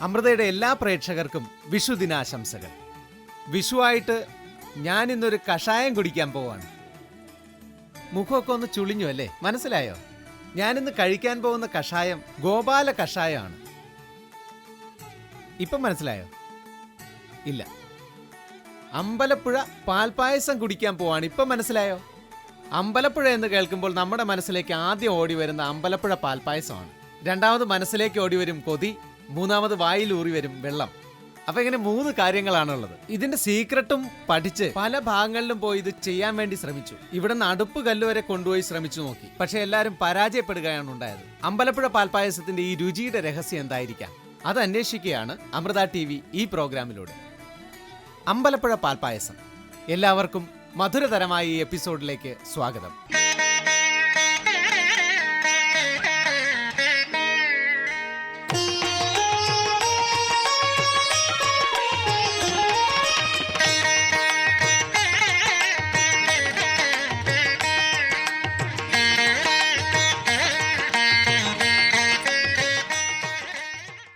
അമൃതയുടെ എല്ലാ പ്രേക്ഷകർക്കും വിഷു ദിനാശംസകൾ വിഷുവായിട്ട് ഞാൻ ഇന്നൊരു കഷായം കുടിക്കാൻ പോവാണ്. മുഖമൊക്കെ ഒന്ന് ചുളിഞ്ഞു അല്ലേ? മനസ്സിലായോ? ഞാനിന്ന് കഴിക്കാൻ പോകുന്ന കഷായം ഗോപാല കഷായമാണ്. ഇപ്പം മനസ്സിലായോ? ഇല്ല. അമ്പലപ്പുഴ പാൽപ്പായസം കുടിക്കാൻ പോവാണ്. ഇപ്പം മനസ്സിലായോ? അമ്പലപ്പുഴ എന്ന് കേൾക്കുമ്പോൾ നമ്മുടെ മനസ്സിലേക്ക് ആദ്യം ഓടി വരുന്ന അമ്പലപ്പുഴ പാൽപ്പായസമാണ് രണ്ടാമത് മനസ്സിലേക്ക് ഓടി വരും കൊതി. മൂന്നാമത് വായിൽ ഊറി വരും വെള്ളം. അപ്പൊ ഇങ്ങനെ മൂന്ന് കാര്യങ്ങളാണുള്ളത്. ഇതിന്റെ സീക്രട്ടും പഠിച്ച് പല ഭാഗങ്ങളിലും പോയി ഇത് ചെയ്യാൻ വേണ്ടി ശ്രമിച്ചു. ഇവിടെ നടുപ്പ് കല്ല് വരെ കൊണ്ടുപോയി ശ്രമിച്ചു നോക്കി. പക്ഷെ എല്ലാവരും പരാജയപ്പെടുകയാണ് ഉണ്ടായത്. അമ്പലപ്പുഴ പാൽപ്പായസത്തിന്റെ ഈ രുചിയുടെ രഹസ്യം എന്തായിരിക്കാം? അത് അന്വേഷിക്കുകയാണ് അമൃത ടി വി ഈ പ്രോഗ്രാമിലൂടെ. അമ്പലപ്പുഴ പാൽപ്പായസം. എല്ലാവർക്കും മധുരതരമായ ഈ എപ്പിസോഡിലേക്ക് സ്വാഗതം.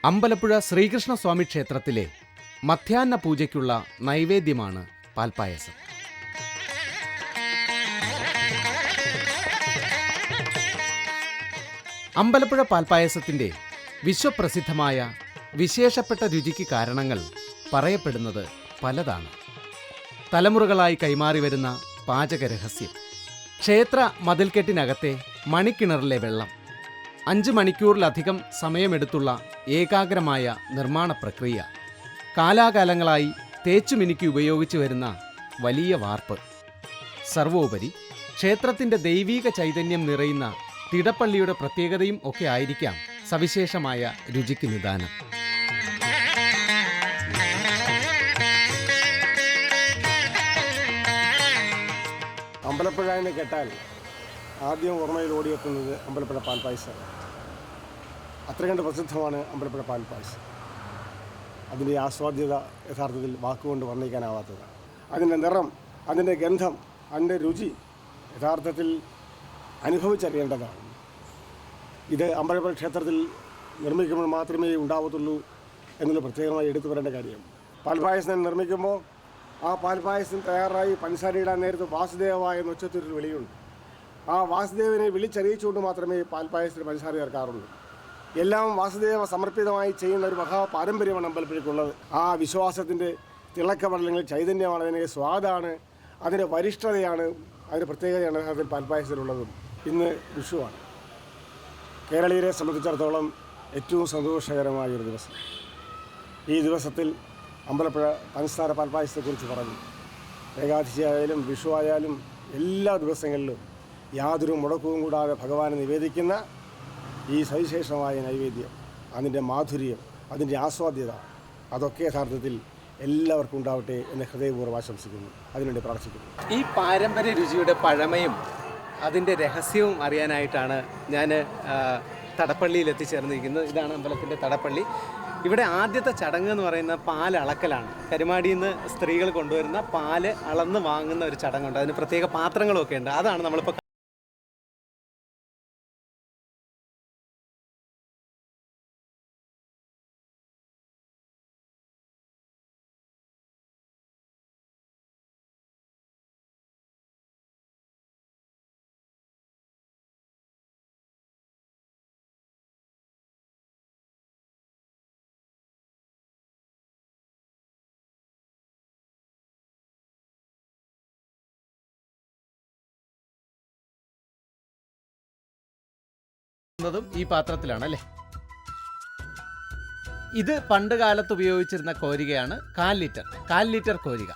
അമ്പലപ്പുഴ ശ്രീകൃഷ്ണസ്വാമി ക്ഷേത്രത്തിലെ മധ്യാഹ്ന പൂജയ്ക്കുള്ള നൈവേദ്യമാണ് പാൽപ്പായസം. അമ്പലപ്പുഴ പാൽപ്പായസത്തിന്റെ വിശ്വപ്രസിദ്ധമായ വിശേഷപ്പെട്ട രുചിക്ക് കാരണങ്ങൾ പറയപ്പെടുന്നത് പലതാണ്. തലമുറകളായി കൈമാറി വരുന്ന പാചകരഹസ്യം. ക്ഷേത്ര മതിൽക്കെട്ടിനകത്തെ മണിക്കിണറിലെ വെള്ളം അഞ്ച് മണിക്കൂറിലധികം സമയമെടുത്തുള്ള ഏകാഗ്രമായ നിർമ്മാണ പ്രക്രിയ. കാലാകാലങ്ങളായി തേച്ചുമിനുക്കി ഉപയോഗിച്ചു വരുന്ന വലിയ വാർപ്പ്. സർവോപരി ക്ഷേത്രത്തിന്റെ ദൈവീക ചൈതന്യം നിറയുന്ന തിടപ്പള്ളിയുടെ പ്രത്യേകതയും ഒക്കെ ആയിരിക്കാം സവിശേഷമായ രുചിക്ക് നിദാനം. അമ്പലപ്പുഴ എന്ന് കേട്ടാൽ ആദ്യം ഓർമ്മയിൽ ഓടിയെത്തുന്നത് അമ്പലപ്പുഴ പാൽപ്പായസം അത്ര കണ്ട് പ്രസിദ്ധമാണ് അമ്പലപ്പുഴ പാൽപ്പായസം അതിന്റെ ആസ്വാദ്യത യഥാർത്ഥത്തിൽ വാക്കുകൊണ്ട് വർണിക്കാനാവാത്തതാണ് അതിന്റെ നിറം അതിന്റെ ഗന്ധം അതിന്റെ രുചി യഥാർത്ഥത്തിൽ അനുഭവിച്ചറിയേണ്ടതാണ്. ഇത് അമ്പലപ്പുഴ ക്ഷേത്രത്തിൽ നിർമ്മിക്കുമ്പോൾ മാത്രമേ ഉണ്ടാവത്തുള്ളൂ എന്നുള്ള പ്രത്യേകമായി എടുത്തു പറയേണ്ട കാര്യം. പാൽപ്പായസം നിർമ്മിക്കുമ്പോൾ ആ പാൽപ്പായസം തയ്യാറായി പഞ്ചസാര ഇടാൻ നേരത്ത് വാസുദേവ വിളിയുണ്ട്. ആ വാസുദേവനെ വിളിച്ചറിയിച്ചുകൊണ്ട് മാത്രമേ പാൽപ്പായസത്തിന് പഞ്ചസാര ചേർക്കാറുള്ളൂ എല്ലാം വാസുദേവ സമർപ്പിതമായി ചെയ്യുന്ന ഒരു മഹാ പാരമ്പര്യമാണ് അമ്പലപ്പുഴയ്ക്കുള്ളത്. ആ വിശ്വാസത്തിന്റെ തിളക്കമടലങ്ങളിൽ ചൈതന്യമാണ് അതിന്റെ സ്വാദാണ് അതിന്റെ വരിഷ്ഠതയാണ് അതിന്റെ പ്രത്യേകതയാണ് അതിൽ പാൽപ്പായസത്തിലുള്ളതും. ഇന്ന് വിഷുവാണ്. കേരളീയരെ സംബന്ധിച്ചിടത്തോളം ഏറ്റവും സന്തോഷകരമായ ഒരു ദിവസം. ഈ ദിവസത്തിൽ അമ്പലപ്പുഴ പഞ്ചസാര പാൽപ്പായസത്തെക്കുറിച്ച് പറഞ്ഞു. ഏകാദശി ആയാലും വിഷു ആയാലും എല്ലാ ദിവസങ്ങളിലും യാതൊരു മുടക്കവും കൂടാതെ ഭഗവാനെ നിവേദിക്കുന്ന ഈ സവിശേഷമായ നൈവേദ്യം അതിന്റെ മാധുര്യം അതിന്റെ ആസ്വാദ്യത അതൊക്കെ യഥാർത്ഥത്തിൽ എല്ലാവർക്കും ഉണ്ടാവട്ടെ എന്ന് ഹൃദയപൂർവം ആശംസിക്കുന്നു. അതിനുവേണ്ടി പ്രാർത്ഥിക്കുന്നു. ഈ പാരമ്പര്യ രുചിയുടെ പഴമയും അതിന്റെ രഹസ്യവും അറിയാനായിട്ടാണ് ഞാൻ തടപ്പള്ളിയിൽ എത്തിച്ചേർന്നിരിക്കുന്നത്. ഇതാണ് അമ്പലത്തിന്റെ തടപ്പള്ളി. ഇവിടെ ആദ്യത്തെ ചടങ്ങ് എന്ന് പറയുന്ന പാൽ അളക്കലാണ്. കരുമാടിയിൽ നിന്ന് സ്ത്രീകൾ കൊണ്ടുവരുന്ന പാൽ അളന്ന് വാങ്ങുന്ന ഒരു ചടങ്ങുണ്ട്. അതിന് പ്രത്യേക പാത്രങ്ങളൊക്കെ ഉണ്ട്. അതാണ് നമ്മളിപ്പോൾ ഈ പാത്രത്തിലാണ് അല്ലേ? ഇത് പണ്ട് കാലത്ത് ഉപയോഗിച്ചിരുന്ന കോരികയാണ് കാൽ ലിറ്റർ. കാൽ ലിറ്റർ കോരിക.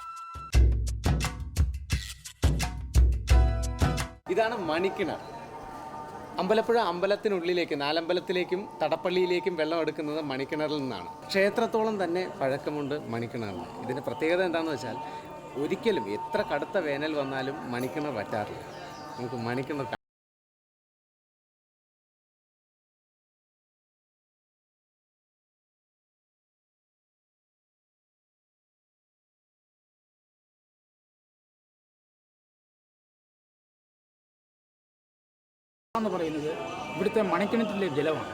ഇതാണ് മണിക്കിണർ. അമ്പലപ്പുഴ അമ്പലത്തിനുള്ളിലേക്ക് നാലമ്പലത്തിലേക്കും തടപ്പള്ളിയിലേക്കും വെള്ളം എടുക്കുന്നത് മണിക്കിണറിൽ നിന്നാണ്. ക്ഷേത്രത്തോളം തന്നെ പഴക്കമുണ്ട് മണിക്കിണറിന്. ഇതിന്റെ പ്രത്യേകത എന്താണെന്ന് വെച്ചാൽ ഒരിക്കലും എത്ര കടുത്ത വേനൽ വന്നാലും മണിക്കിണർ വറ്റാറില്ല. നമുക്ക് മണിക്കിണർ എന്ന് പറയുന്നത് ഇവിടുത്തെ മണിക്കിണറ്റിലെ ജലമാണ്.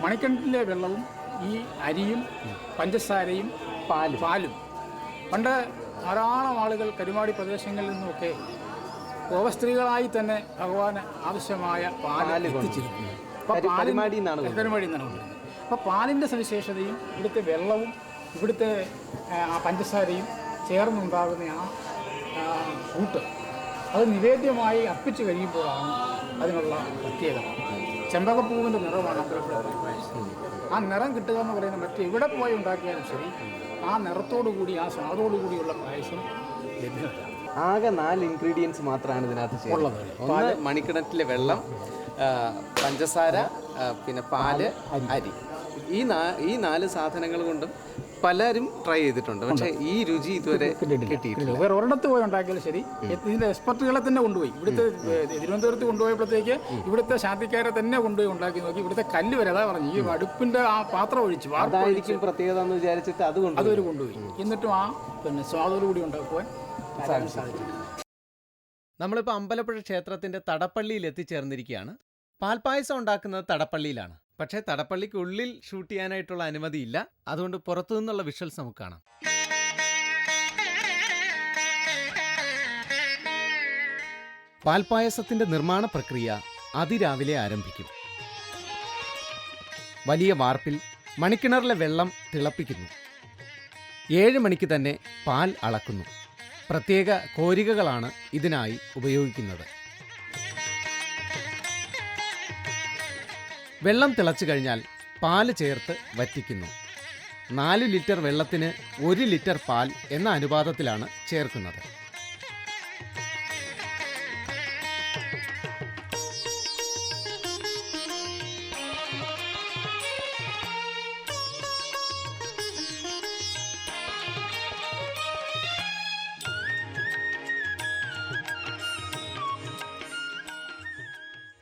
മണിക്കിണറ്റിലെ വെള്ളവും ഈ അരിയും പഞ്ചസാരയും പാലും. പാലും. പണ്ട് ധാരാളം ആളുകൾ കരുമാടി പ്രദേശങ്ങളിൽ നിന്നൊക്കെ ഗോപസ്ത്രീകളായി തന്നെ ഭഗവാന് ആവശ്യമായ പാൽ എത്തിച്ചിരുന്നു. കരുമാടി എന്നാണ് കൊണ്ടുവരുന്നത് അപ്പോൾ പാലിന്റെ സവിശേഷതയും ഇവിടുത്തെ വെള്ളവും ഇവിടുത്തെ പഞ്ചസാരയും ചേർന്നുണ്ടാകുന്ന ആ, കൂട്ട്. അത് നിവേദ്യമായി അർപ്പിച്ച് കഴിയുമ്പോഴാണ് അതിനുള്ള പ്രത്യേകത. ചെമ്പകപ്പൂവിന്റെ നിറമാണ് ആ നിറം കിട്ടുക എന്ന് പറയുന്നത് മറ്റെവിടെ പോയി ഉണ്ടാക്കിയാലും ശരി ആ നിറത്തോടു കൂടി ആ സ്വാദോടു കൂടിയുള്ള പായസം ലഭ്യമല്ല ആകെ നാല് ഇൻഗ്രീഡിയൻസ് മാത്രമാണ് ഇതിനകത്ത് ഉള്ളത്. ഒന്ന് മണിക്കിണറ്റിലെ വെള്ളം പഞ്ചസാര പിന്നെ പാൽ അരി. ഈ നാ ഈ നാല് സാധനങ്ങൾ കൊണ്ടും പലരും ട്രൈ ചെയ്തിട്ടുണ്ട്. പക്ഷേ ഈ രുചി ഇതുവരെ കിട്ടിയിട്ടില്ല. വേറെ ഒരിടത്ത് പോയി ഉണ്ടാക്കിയാലും ശരി. ഇതിന്റെ എക്സ്പെർട്ടുകളെ തന്നെ കൊണ്ടുപോയി. ഇവിടുത്തെ തിരുവനന്തപുരത്ത് കൊണ്ടുപോയപ്പോഴത്തേക്ക് ഇവിടുത്തെ ശാന്തിക്കാരെ തന്നെ കൊണ്ടുപോയി ഉണ്ടാക്കി നോക്കി. ഇവിടുത്തെ കല്ല് വരെ അതാ പറഞ്ഞു ഈ അടുപ്പിന്റെ ആ പാത്രം ഒഴിച്ച് അതായിരിക്കും പ്രത്യേകത എന്ന് വിചാരിച്ചിട്ട് അത് കൊണ്ട് അതൊരു കൊണ്ടുപോയി. എന്നിട്ടും ആ പിന്നെ സ്വാദോട് കൂടി ഉണ്ടാക്കുവാൻ സാധിച്ചു. നമ്മളിപ്പോൾ അമ്പലപ്പുഴ ക്ഷേത്രത്തിന്റെ തടപ്പള്ളിയിൽ എത്തിച്ചേർന്നിരിക്കുകയാണ് പാൽപ്പായസം ഉണ്ടാക്കുന്നത് തടപ്പള്ളിയിലാണ്. പക്ഷേ തടപ്പള്ളിക്കുള്ളിൽ ഷൂട്ട് ചെയ്യാനായിട്ടുള്ള അനുമതിയില്ല. അതുകൊണ്ട് പുറത്തു നിന്നുള്ള വിഷ്വൽസ് നമുക്ക് കാണാം. പാൽപ്പായസത്തിന്റെ നിർമ്മാണ പ്രക്രിയ അതിരാവിലെ ആരംഭിക്കും. വലിയ വാർപ്പിൽ മണിക്കിണറിലെ വെള്ളം തിളപ്പിക്കുന്നു. ഏഴ് മണിക്ക് തന്നെ പാൽ അളക്കുന്നു. പ്രത്യേക കോരികകളാണ് ഇതിനായി ഉപയോഗിക്കുന്നത്. വെള്ളം തിളച്ചു കഴിഞ്ഞാൽ പാൽ ചേർത്ത് വറ്റിക്കുന്നു. നാല് ലിറ്റർ വെള്ളത്തിന് ഒരു ലിറ്റർ പാൽ എന്ന അനുപാതത്തിലാണ് ചേർക്കുന്നത്.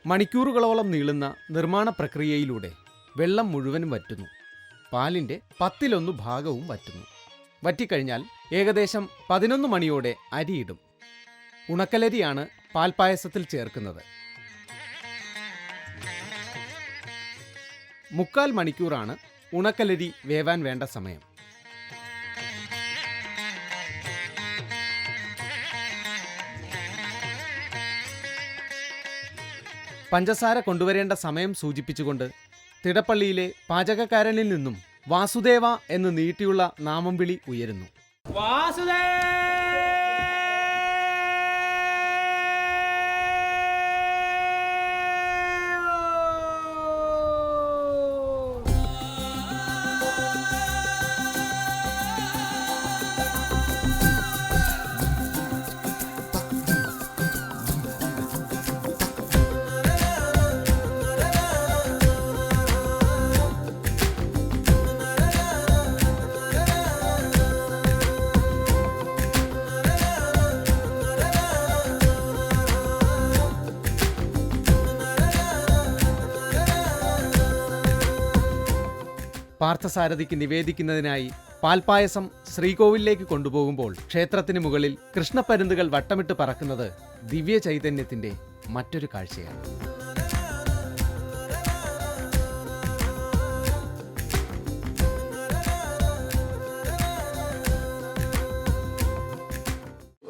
മണിക്കൂറുകളോളം നീളുന്ന നിർമ്മാണ പ്രക്രിയയിലൂടെ വെള്ളം മുഴുവനും വറ്റുന്നു. പാലിന്റെ പത്തിലൊന്നു ഭാഗവും വറ്റുന്നു. വറ്റിക്കഴിഞ്ഞാൽ ഏകദേശം പതിനൊന്ന് മണിയോടെ അരിയിടും. ഉണക്കലരിയാണ് പാൽപ്പായസത്തിൽ ചേർക്കുന്നത്. മുക്കാൽ മണിക്കൂറാണ് ഉണക്കലരി വേവാൻ വേണ്ട സമയം. പഞ്ചസാര കൊണ്ടുവരേണ്ട സമയം സൂചിപ്പിച്ചുകൊണ്ട് തിടപ്പള്ളിയിലെ പാചകക്കാരനിൽ നിന്നും വാസുദേവ എന്ന് നീട്ടിയുള്ള നാമം വിളി ഉയരുന്നു. പാർത്ഥസാരഥിക്ക് നിവേദിക്കുന്നതിനായി പാൽപ്പായസം ശ്രീകോവിലേക്ക് കൊണ്ടുപോകുമ്പോൾ ക്ഷേത്രത്തിന് മുകളിൽ കൃഷ്ണപ്പരുന്തുകൾ വട്ടമിട്ട് പറക്കുന്നത് ദിവ്യ ചൈതന്യത്തിന്റെ മറ്റൊരു കാഴ്ചയാണ്.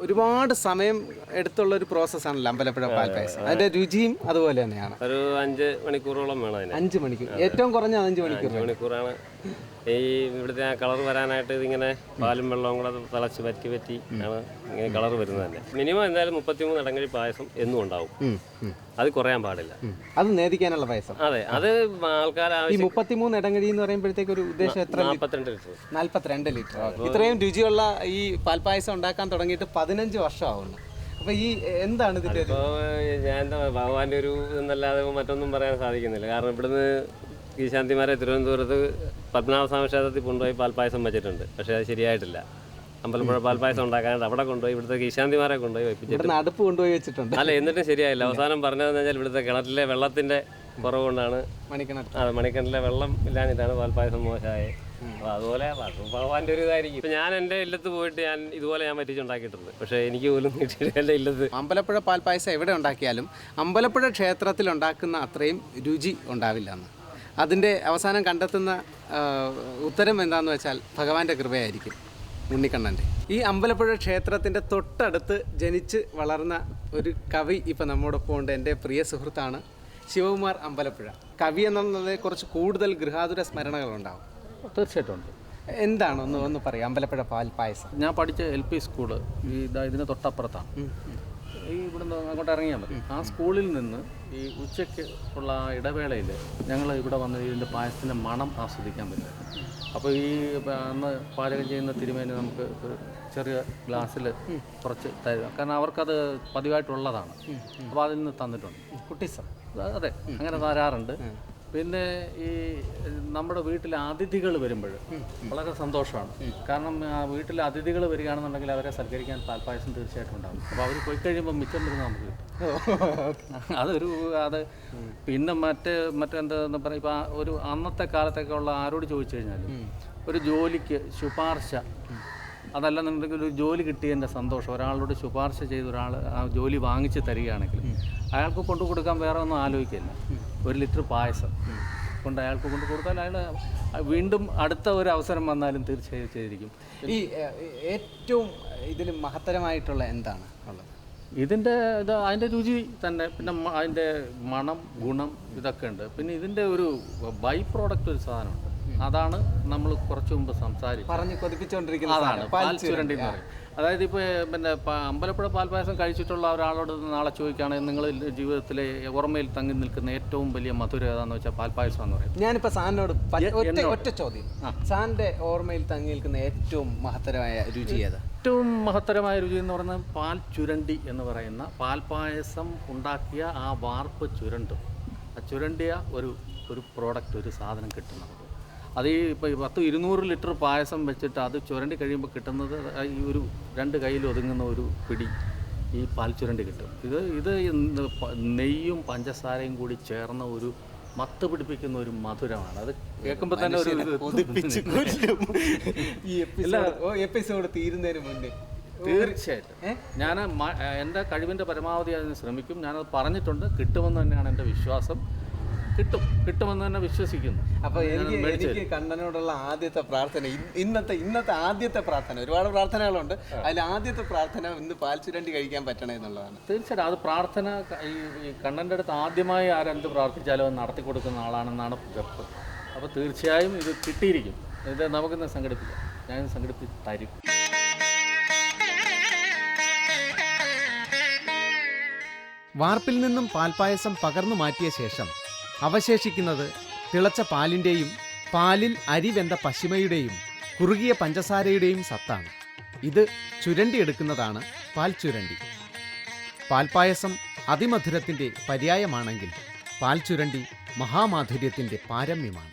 ഒരുപാട് സമയം എടുത്തുള്ള ഒരു പ്രോസസ്സാണല്ലോ അമ്പലപ്പുഴ പാൽപ്പായസം അതിന്റെ രുചിയും അതുപോലെ തന്നെയാണ്. ഒരു അഞ്ച് മണിക്കൂറോളം വേണം അതിന്. അഞ്ച് മണിക്കൂർ. ഏറ്റവും കുറഞ്ഞ അഞ്ച് മണിക്കൂർ. മണിക്കൂറാണ് ഈ ഇവിടുത്തെ ആ കളർ വരാനായിട്ട് ഇതിങ്ങനെ പാലും വെള്ളവും കൂടെ തിളച്ച് പറ്റി പറ്റി ആണ് ഇങ്ങനെ കളർ വരുന്നത് തന്നെ. മിനിമം എന്തായാലും മുപ്പത്തിമൂന്ന് ഇടങ്ങഴി പായസം എന്നും ഉണ്ടാവും. അത് കുറയാൻ പാടില്ല. അത് നേദിക്കാനുള്ള പായസം. അതെ അത് ആൾക്കാർ ഈ മുപ്പത്തിമൂന്ന് ഇടങ്ങഴി എന്ന് പറയുമ്പോഴത്തേക്ക് ഒരു ഉദ്ദേശം എത്ര നാൽപ്പത്തിരണ്ട് ലിറ്റർ. നാല്പത്തിരണ്ട് ലിറ്റർ. ഇത്രയും രുചിയുള്ള ഈ പാൽപ്പായസം ഉണ്ടാക്കാൻ തുടങ്ങിയിട്ട് പതിനഞ്ച് വർഷമാവുന്നു. അപ്പൊ ഈ എന്താണ് ഇതിന്റെ ഞാൻ എന്താ ഭഗവാന്റെ ഒരു ഇതെന്നല്ലാതെ മറ്റൊന്നും പറയാൻ സാധിക്കുന്നില്ല. കാരണം ഇവിടുന്ന് ഈശാന്തിമാരെ തിരുവനന്തപുരത്ത് പത്മനാഭസ്വാമി ക്ഷേത്രത്തിൽ കൊണ്ടുപോയി പാൽപ്പായസം വെച്ചിട്ടുണ്ട്. പക്ഷെ അത് ശരിയായിട്ടില്ല. അമ്പലപ്പുഴ പാൽപ്പായസം ഉണ്ടാക്കാനായിട്ട് അവിടെ കൊണ്ടുപോയി ഇവിടുത്തെ ഈശാന്തിമാരെ കൊണ്ടുപോയി വെപ്പിച്ചിട്ട്. അടുപ്പ് കൊണ്ടുപോയി വെച്ചിട്ടുണ്ട്. അല്ല എന്നിട്ടും ശരിയായില്ല. അവസാനം പറഞ്ഞതെന്ന് വെച്ചാൽ ഇവിടുത്തെ കിണറ്റിലെ വെള്ളത്തിന്റെ കുറവ് കൊണ്ടാണ് അതെ മണിക്കിണറ്റിലെ വെള്ളം ഇല്ലാഞ്ഞിട്ടാണ് പാൽപ്പായസം മോശമായത് അപ്പോൾ അതുപോലെ അത് ഭഗവാന്റെ ഒരു ഇതായിരിക്കും. ഇപ്പം ഞാൻ എന്റെ ഇല്ലത്ത് പോയിട്ട് ഞാൻ ഇതുപോലെ ഞാൻ പറ്റിച്ചുണ്ടാക്കിയിട്ടുണ്ട്. പക്ഷേ എനിക്ക് പോലും കിട്ടിയിട്ടില്ല എന്റെ ഇല്ലത്ത്. അമ്പലപ്പുഴ പാൽപ്പായസം എവിടെ ഉണ്ടാക്കിയാലും അമ്പലപ്പുഴ ക്ഷേത്രത്തിൽ ഉണ്ടാക്കുന്ന അത്രയും രുചി ഉണ്ടാവില്ല എന്ന് അതിന്റെ അവസാനം കണ്ടെത്തുന്ന ഉത്തരം എന്താണെന്ന് വെച്ചാൽ ഭഗവാന്റെ കൃപയായിരിക്കും ഉണ്ണിക്കണ്ണന്റെ. ഈ അമ്പലപ്പുഴ ക്ഷേത്രത്തിന്റെ തൊട്ടടുത്ത് ജനിച്ച് വളർന്ന ഒരു കവി ഇപ്പം നമ്മോടൊപ്പം ഉണ്ട്. എന്റെ പ്രിയ സുഹൃത്താണ് ശിവകുമാർ അമ്പലപ്പുഴ. കവി എന്നുള്ളതിനെ കുറച്ച് കൂടുതൽ ഗൃഹാതുര സ്മരണകളുണ്ടാവും. തീർച്ചയായിട്ടും ഉണ്ട്. എന്താണ്? ഒന്ന് ഒന്ന് പറയാം. അമ്പലപ്പുഴ പാൽ പായസം. ഞാൻ പഠിച്ച എൽ പി സ്കൂൾ ഈ ഇതാ ഇതിന് തൊട്ടപ്പുറത്താണ്. ഈ ഇവിടുന്ന് അങ്ങോട്ട് ഇറങ്ങിയാൽ മതി. ആ സ്കൂളിൽ നിന്ന് ഈ ഉച്ചയ്ക്ക് ഉള്ള ആ ഇടവേളയിൽ ഞങ്ങൾ ഇവിടെ വന്ന് ഇതിന്റെ പായസത്തിന്റെ മണം ആസ്വദിക്കാൻ പറ്റും. അപ്പോൾ ഈ അന്ന് പാചകം ചെയ്യുന്ന തിരുമേനി നമുക്ക് ചെറിയ ഗ്ലാസ്സിൽ കുറച്ച് തരും കാരണം അവർക്കത് പതിവായിട്ടുള്ളതാണ്. അപ്പോൾ അതിൽ നിന്ന് തന്നിട്ടുണ്ട്. കുട്ടീസ്. അതെ അങ്ങനെ തരാറുണ്ട്. പിന്നെ ഈ നമ്മുടെ വീട്ടിൽ അതിഥികൾ വരുമ്പോൾ വളരെ സന്തോഷമാണ്. കാരണം ആ വീട്ടിൽ അതിഥികൾ വരികയാണെന്നുണ്ടെങ്കിൽ അവരെ സൽക്കരിക്കാൻ പാൽപ്പായസം തീർച്ചയായിട്ടും ഉണ്ടാകും. അപ്പോൾ അവർ പോയി കഴിയുമ്പോൾ മിച്ചം വരുന്ന നമുക്ക് കിട്ടും. അതൊരു അത് പിന്നെ മറ്റ് മറ്റെന്താന്ന് പറയുക ഇപ്പോൾ ഒരു അന്നത്തെ കാലത്തൊക്കെ ഉള്ള ആരോട് ചോദിച്ചു കഴിഞ്ഞാൽ ഒരു ജോലിക്ക് ശുപാർശ അതല്ലെന്നുണ്ടെങ്കിൽ ഒരു ജോലി കിട്ടിയതിന്റെ സന്തോഷം. ഒരാളോട് ശുപാർശ ചെയ്ത് ഒരാൾ ആ ജോലി വാങ്ങിച്ച് തരികയാണെങ്കിൽ അയാൾക്ക് കൊണ്ടു കൊടുക്കാൻ വേറെ ഒന്നും ആലോചിക്കില്ല. ഒരു ലിറ്റർ പായസം കൊണ്ട് അയാൾക്ക് കൊണ്ട് കൊടുത്താൽ അയാൾ വീണ്ടും അടുത്ത ഒരു അവസരം വന്നാലും തീർച്ചയായും ചെയ്തിരിക്കും. ഈ ഏറ്റവും ഇതിൽ മഹത്തരമായിട്ടുള്ള എന്താണ് ഉള്ളത്? ഇതിന്റെ ഇത് അതിന്റെ രുചി തന്നെ പിന്നെ അതിന്റെ മണം ഗുണം ഇതൊക്കെ ഉണ്ട്. പിന്നെ ഇതിന്റെ ഒരു ബൈ പ്രോഡക്റ്റ് ഒരു സാധനമുണ്ട്. അതാണ് നമ്മൾ കുറച്ചു മുമ്പ് സംസാരിച്ചത്. പറഞ്ഞു കൊതിപ്പിച്ചുകൊണ്ടിരിക്കുന്ന അതാണ് സാധനം. പാൽ പാൽ ചുരണ്ടി എന്ന് പറയും. അതായത് ഇപ്പോൾ പിന്നെ അമ്പലപ്പുഴ പാൽപ്പായസം കഴിച്ചിട്ടുള്ള ഒരാളോട് നാളെ ചോദിക്കുകയാണെങ്കിൽ നിങ്ങൾ ജീവിതത്തിലെ ഓർമ്മയിൽ തങ്ങി നിൽക്കുന്ന ഏറ്റവും വലിയ മധുര ഏതാന്ന് വെച്ചാൽ പാൽപ്പായസം എന്ന് പറയും. ഞാനിപ്പോൾ സാറിനോട് ഒറ്റ ഒറ്റ ചോദ്യം. സാറിന്റെ ഓർമ്മയിൽ തങ്ങി നിൽക്കുന്ന ഏറ്റവും മഹത്തരമായ രുചി ഏതാ? ഏറ്റവും മഹത്തരമായ രുചി എന്ന് പറയുന്നത് പാൽ ചുരണ്ടി എന്ന് പറയുന്ന പാൽപ്പായസം ഉണ്ടാക്കിയ ആ വാർപ്പ് ചുരണ്ടും. ആ ചുരണ്ടിയ ഒരു ഒരു പ്രോഡക്റ്റ് ഒരു സാധനം കിട്ടും നമുക്ക് അത് ഈ ഇപ്പോൾ പത്ത് ഇരുന്നൂറ് ലിറ്റർ പായസം വെച്ചിട്ട് അത് ചുരണ്ടി കഴിയുമ്പോൾ കിട്ടുന്നത് ഈ ഒരു രണ്ട് കയ്യിൽ ഒതുങ്ങുന്ന ഒരു പിടി ഈ പാൽ ചുരണ്ടി കിട്ടും. ഇത് ഇത് നെയ്യും പഞ്ചസാരയും കൂടി ചേർന്ന ഒരു മത്ത് പിടിപ്പിക്കുന്ന ഒരു മധുരമാണ്. അത് കേൾക്കുമ്പോൾ തന്നെ ഒരു എപ്പിസോഡ് തീരുന്നതിന് മുന്നേ. തീർച്ചയായിട്ടും. ഞാൻ എന്റെ കഴിവിന്റെ പരമാവധി അതിന് ശ്രമിക്കും. ഞാനത് പറഞ്ഞിട്ടുണ്ട്. കിട്ടുമെന്ന് തന്നെയാണ് എന്റെ വിശ്വാസം. കിട്ടും. കിട്ടുമെന്ന് തന്നെ വിശ്വസിക്കുന്നു. അപ്പൊ എനിക്ക് എനിക്ക് കണ്ണനോടുള്ള ആദ്യത്തെ പ്രാർത്ഥന ഇന്നത്തെ ഇന്നത്തെ ആദ്യത്തെ പ്രാർത്ഥന. ഒരുപാട് പ്രാർത്ഥനകളുണ്ട്. അതിൽ ആദ്യത്തെ പ്രാർത്ഥന ഇന്ന് പാൽ ചുരണ്ടി കഴിക്കാൻ പറ്റണേ എന്നുള്ളതാണ്. തീർച്ചയായിട്ടും അത് പ്രാർത്ഥന ഈ കണ്ണന്റെ അടുത്ത് ആദ്യമായി ആരെന്ത് പ്രാർത്ഥിച്ചാലും അത് നടത്തി കൊടുക്കുന്ന ആളാണെന്നാണ് വെപ്പ് അപ്പോൾ തീർച്ചയായും ഇത് കിട്ടിയിരിക്കും. ഇത് നമുക്കിന്ന് സംഘടിപ്പിക്കാം. ഞാൻ സംഘടിപ്പിച്ച് തരും. വാർപ്പിൽ നിന്നും പാൽപ്പായസം പകർന്നു മാറ്റിയ ശേഷം അവശേഷിക്കുന്നത് തിളച്ച പാലിന്റെയും പാലിൽ അരി വെന്ത പശിമയുടെയും കുറുകിയ പഞ്ചസാരയുടെയും സത്താണ്. ഇത് ചുരണ്ടിയെടുക്കുന്നതാണ് പാൽ ചുരണ്ടി. പാൽപ്പായസം അതിമധുരത്തിന്റെ പര്യായമാണെങ്കിൽ പാൽ ചുരണ്ടി മഹാമാധുര്യത്തിന്റെ പാരമ്യമാണ്.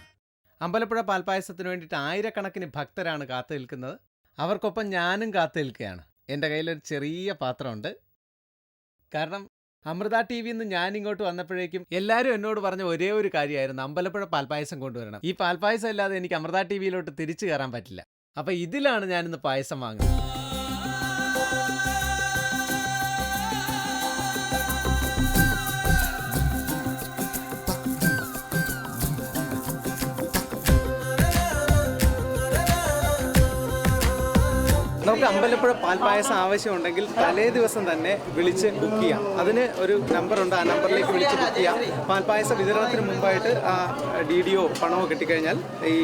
അമ്പലപ്പുഴ പാൽപ്പായസത്തിന് വേണ്ടിയിട്ട് ആയിരക്കണക്കിന് ഭക്തരാണ് കാത്തു നിൽക്കുന്നത്. അവർക്കൊപ്പം ഞാനും കാത്തു നിൽക്കുകയാണ്. എന്റെ കയ്യിലൊരു ചെറിയ പാത്രമുണ്ട്. കാരണം അമൃത ടി വിയിൽ നിന്ന് ഞാൻ ഇങ്ങോട്ട് വന്നപ്പോഴേക്കും എല്ലാവരും എന്നോട് പറഞ്ഞ ഒരേ ഒരു കാര്യമായിരുന്നു. അമ്പലപ്പുഴ പാൽപ്പായസം കൊണ്ടുവരണം. ഈ പാൽപ്പായസം അല്ലാതെ എനിക്ക് അമൃത ടി വിയിലോട്ട് തിരിച്ചു കയറാൻ പറ്റില്ല. അപ്പൊ ഇതിലാണ് ഞാനിന്ന് പായസം വാങ്ങുന്നത്. നമുക്ക് അമ്പലപ്പുഴ പാൽപ്പായസം ആവശ്യമുണ്ടെങ്കിൽ തലേ ദിവസം തന്നെ വിളിച്ച് ബുക്ക് ചെയ്യാം. അതിന് ഒരു നമ്പറുണ്ട് ആ നമ്പറിലേക്ക് വിളിച്ച് ബുക്ക് ചെയ്യാം. പാൽപ്പായസ വിതരണത്തിന് മുമ്പായിട്ട് ആ ഡി ഡി ഒ പണമോ കിട്ടിക്കഴിഞ്ഞാൽ ഈ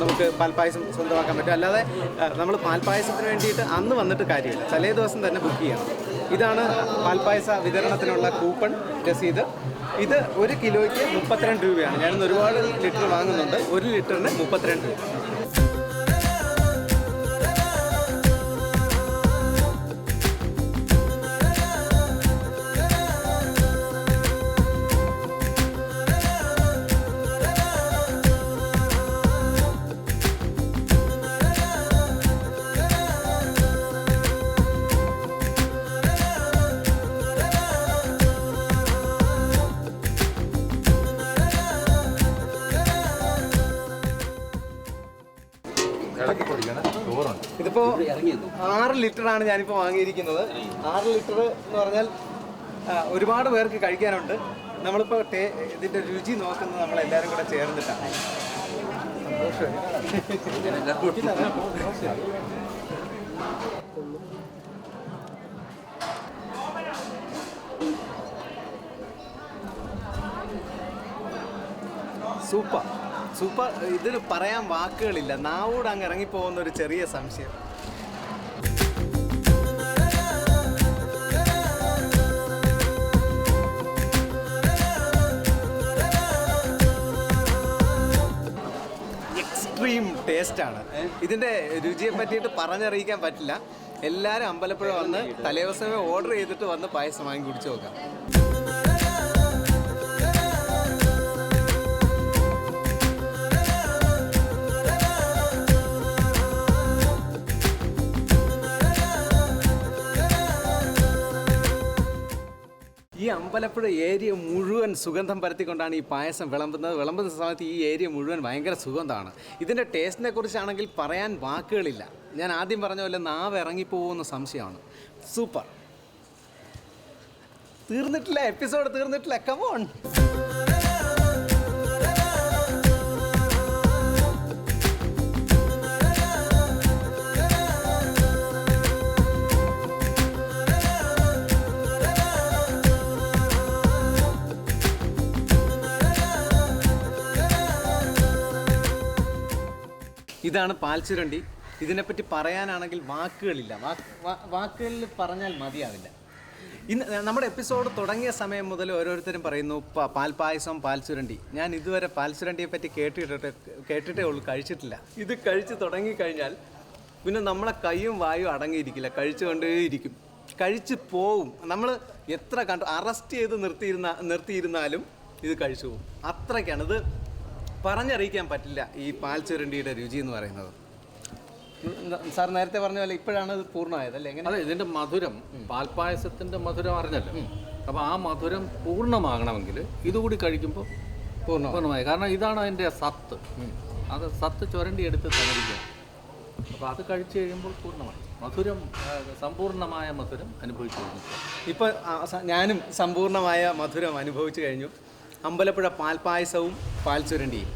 നമുക്ക് പാൽപ്പായസം സ്വന്തമാക്കാൻ പറ്റും. അല്ലാതെ നമ്മൾ പാൽപ്പായസത്തിന് വേണ്ടിയിട്ട് അന്ന് വന്നിട്ട് കാര്യമില്ല. തലേ ദിവസം തന്നെ ബുക്ക് ചെയ്യണം ഇതാണ് പാൽപ്പായസ വിതരണത്തിനുള്ള കൂപ്പൺ രസീത് ഇത് ഒരു കിലോയ്ക്ക് മുപ്പത്തിരണ്ട് രൂപയാണ്. ഞാനിന്ന് ഒരുപാട് ലിറ്റർ വാങ്ങുന്നുണ്ട്. ഒരു ലിറ്ററിന് മുപ്പത്തിരണ്ട് രൂപ. ആറ് ലിറ്റർ ആണ് ഞാനിപ്പോൾ വാങ്ങിയിരിക്കുന്നത്. ആറ് ലിറ്റർ എന്ന് പറഞ്ഞാൽ ഒരുപാട് പേർക്ക് കഴിക്കാനുണ്ട്. നമ്മളിപ്പോൾ ടേ ഇതിന്റെ രുചി നോക്കുന്നത് നമ്മളെല്ലാവരും കൂടെ ചേർന്നിട്ടാണ്. സൂപ്പർ. സൂപ്പർ. ഇതിന് പറയാൻ വാക്കുകളില്ല. നാവോട് അങ്ങ് ഇറങ്ങിപ്പോകുന്ന ഒരു ചെറിയ സംശയം. ടേസ്റ്റാണ് ഇതിന്റെ രുചിയെ പറ്റിയിട്ട് പറഞ്ഞറിയിക്കാൻ പറ്റില്ല. എല്ലാവരും അമ്പലപ്പുഴ വന്ന് തലേദിവസമേ ഓർഡർ ചെയ്തിട്ട് വന്ന് പായസം വാങ്ങി കുടിച്ചു നോക്കാം. ഈ അമ്പലപ്പുഴ ഏരിയ മുഴുവൻ സുഗന്ധം പരത്തിക്കൊണ്ടാണ് ഈ പായസം വിളമ്പുന്നത്. വിളമ്പുന്ന സമയത്ത് ഈ ഏരിയ മുഴുവൻ ഭയങ്കര സുഗന്ധമാണ്. ഇതിന്റെ ടേസ്റ്റിനെ കുറിച്ചാണെങ്കിൽ പറയാൻ വാക്കുകളില്ല. ഞാൻ ആദ്യം പറഞ്ഞ പോലെ നാവ് ഇറങ്ങിപ്പോകുന്ന സംശയമാണ്. സൂപ്പർ. തീർന്നിട്ടില്ല എപ്പിസോഡ് തീർന്നിട്ടില്ല. കമോൺ ഇതാണ് പാൽച്ചുരണ്ടി. ഇതിനെപ്പറ്റി പറയാനാണെങ്കിൽ വാക്കുകളില്ല. വാക്ക് വാക്കുകളിൽ പറഞ്ഞാൽ മതിയാവില്ല. ഇന്ന് നമ്മുടെ എപ്പിസോഡ് തുടങ്ങിയ സമയം മുതൽ ഓരോരുത്തരും പറയുന്നു പാൽപ്പായസം പാൽച്ചുരണ്ടി. ഞാൻ ഇതുവരെ പാൽച്ചുരണ്ടിയെ പറ്റി കേട്ടിട്ട് കേട്ടിട്ടേ ഉള്ളൂ കഴിച്ചിട്ടില്ല. ഇത് കഴിച്ച് തുടങ്ങിക്കഴിഞ്ഞാൽ പിന്നെ നമ്മളെ കൈയും വായും അടങ്ങിയിരിക്കില്ല കഴിച്ചുകൊണ്ടേയിരിക്കും. കഴിച്ച് പോവും. നമ്മൾ എത്ര കണ്ടു അറസ്റ്റ് ചെയ്ത് നിർത്തിയിരുന്ന നിർത്തിയിരുന്നാലും ഇത് കഴിച്ചു പോകും. അത്രയ്ക്കാണ്. ഇത് പറഞ്ഞറിയിക്കാൻ പറ്റില്ല ഈ പാൽ ചുരണ്ടിയുടെ രുചി എന്ന് പറയുന്നത്. സാർ നേരത്തെ പറഞ്ഞ പോലെ ഇപ്പോഴാണ് ഇത് പൂർണമായത് അല്ലേ? എങ്ങനെ? അതെ ഇതിന്റെ മധുരം പാൽപ്പായസത്തിന്റെ മധുരം അറിഞ്ഞല്ലോ. അപ്പൊ ആ മധുരം പൂർണമാകണമെങ്കിൽ ഇതുകൂടി കഴിക്കുമ്പോൾ പൂർണ പൂർണമായി. കാരണം ഇതാണ് അതിന്റെ സത്ത്. അത് സത്ത് ചുരണ്ടി എടുത്ത് തന്നിരിക്കുക. അപ്പോൾ അത് കഴിച്ചു കഴിയുമ്പോൾ പൂർണമായി. മധുരം സമ്പൂർണമായ മധുരം അനുഭവിച്ചു കഴിഞ്ഞു. ഇപ്പോൾ ഞാനും സമ്പൂർണമായ മധുരം അനുഭവിച്ചു കഴിഞ്ഞു. അമ്പലപ്പുഴ പാൽപ്പായസവും പാൽച്ചുരണ്ടിയും.